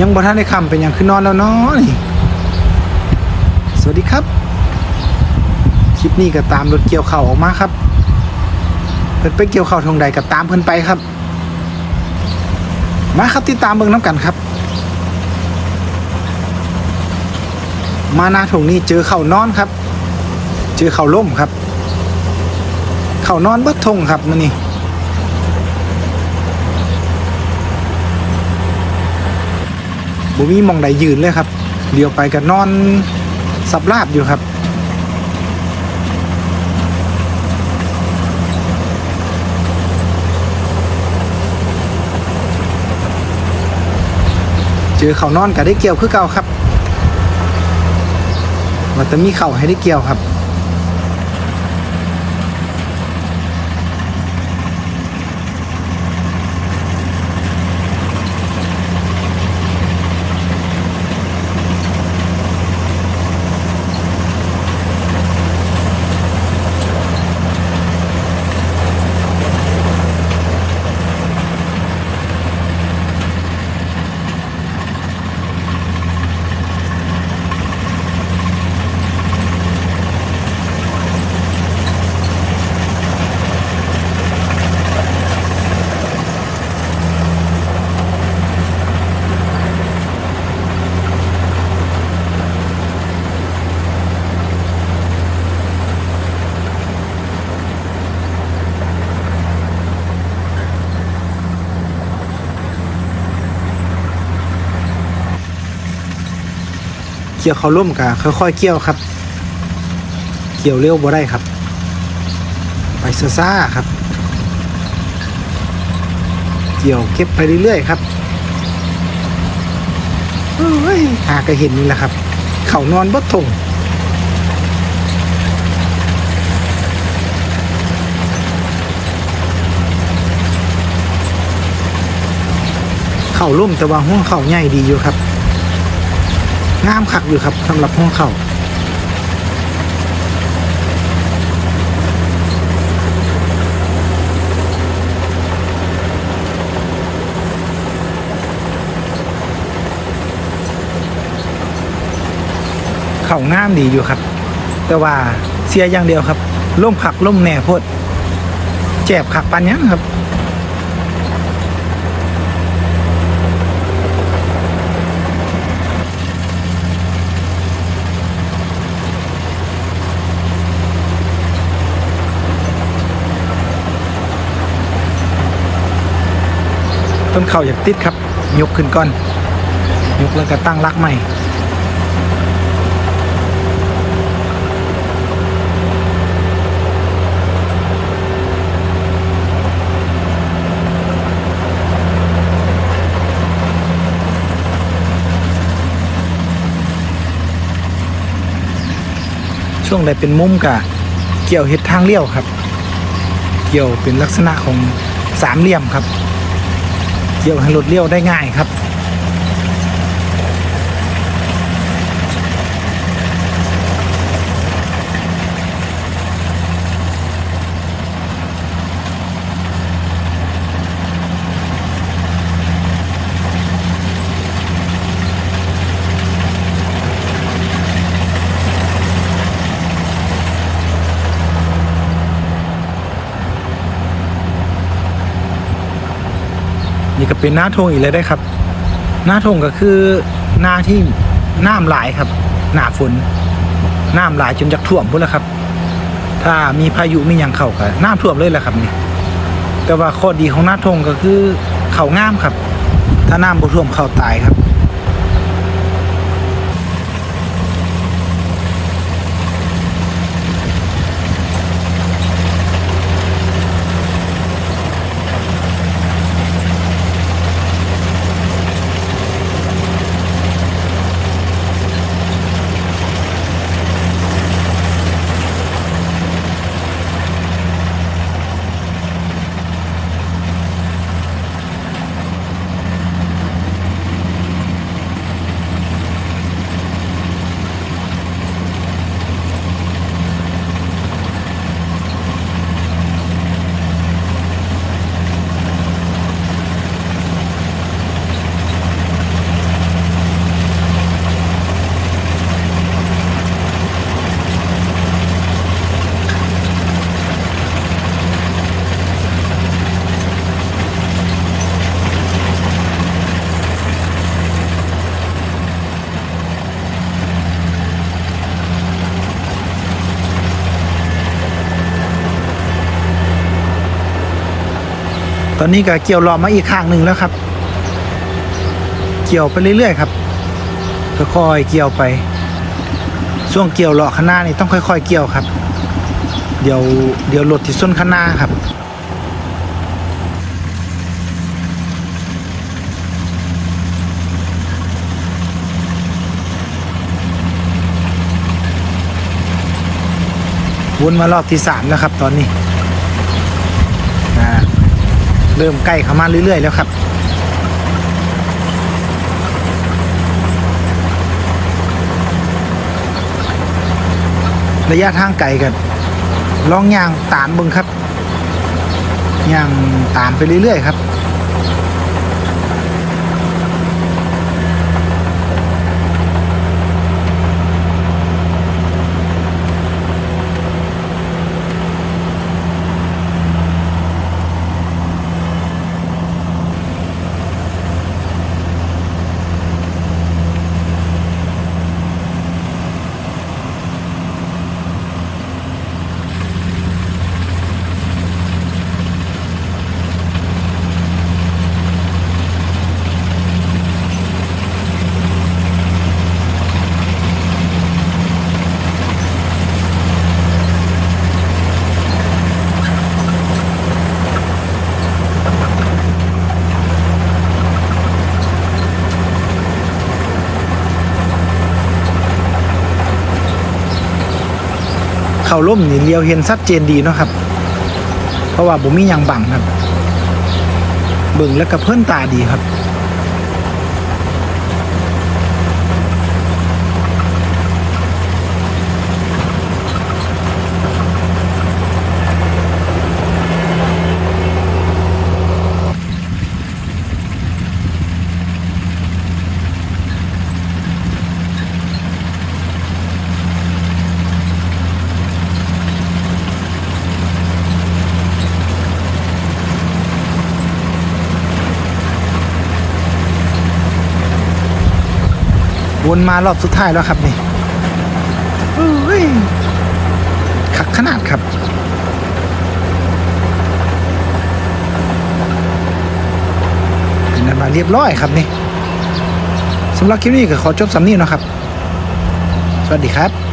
ยังบ่ทันได้คำเป็นหยังคือนอนแล้วเนาะนี่สวัสดีครับ คลิปนี้ก็ตามรถเกี่ยวเข่าออกมาครับ เพิ่นไปเกี่ยวเข่าวทงใดก็ตามเพิ่นไปครับ มาครับติดตามเบิ่งน้ำกันครับ มาหน้าทงนี้เจอเข่านอนครับ เจอเข่าล่มครับ เข่านอนเบิดทงครับมื้อนี้ มีมองใดยืนเลยครับเดี๋ยวไปกันอนสับลาบอยู่ครับ เจอเขานอนก็ได้เกี่ยวคือเก่าครับมันจะมีเข่าให้ได้เกี่ยวครับ กี่ยวเขาล่มกะค่อยๆเกี่ยวครับ เกี่ยวเร็วบ่ได้ครับ ไปซ่าๆครับ เกี่ยวเก็บไปเรื่อยๆครับเอ้ยหาก็เห็นนี่แหละครับ เขานอนบดทงเข่าล่มแต่ว่าห้องเข่าใหญ่ดีอยู่ครับ งามคักอยู่ครับสำหรับห้องเข่าเข่างามดีอยู่ครับ แต่ว่าเสียอย่างเดียวครับล่มขักล่มแหน่พดแจบขักปันยังครับ นเข่าอย่ากติดครับ ยกขึ้นก่อน ยกแล้วก็ตั้งรักใหม่ช่วงใดเป็นมุมกะเกี่ยวเห็ดทางเลี้ยวครับ เกี่ยวเป็นลักษณะของสามเหลี่ยมครับ เดี่ยวให้รถเลี้ยวได้ง่ายครับ นี่ก็เป็นหน้าทงอีกเลยได้ครับ หน้าทงก็คือหน้าที่น้ำหลายครับ หนาฝนน้ำหลายจนจะท่วมพุ่นแล้วครับ ถ้ามีพายุมีอย่างเข่ากัน้ำท่วมเลยแหละครับนี่แต่ว่าข้อดีของหน้าทงก็คือเข่างามครับ ถ้าน้ำบ่ท่วมเข่าตายครับ อนนี้ก็เกี่ยวรอมาอีกข้างหนึ่งแล้วครับ เกี่ยวไปเรื่อยๆครับค่อยๆเกี่ยวไป ช่วงเกี่ยวเลาะข้างหน้านี่ต้องค่อย ๆ เกี่ยวครับ เดี๋ยวเดี๋ยวรถที่ส้นข้างหน้าครับวนมารอบที่สามแล้วครับ ตอนนี้ เริ่มใกล้เข้ามาเรื่อย ๆ แล้วครับ ระยะทางไกลกันลองย่างตามบึงครับย่างตามไปเรื่อย ๆ ครับ เขาล่มนี่เลียวเห็นชัดเจนดีเนาะครับ เพราะว่าผมมียังบังครับเบิ่งแล้วก็เพื่อนตาดีครับ วนมารอบสุดท้ายแล้วครับนี่ขักขนาดครับนอันมาเรียบร้อยครับนี่สำหรับคลิปนี้ก็ขอจบสำนี้นะครับ สวัสดีครับ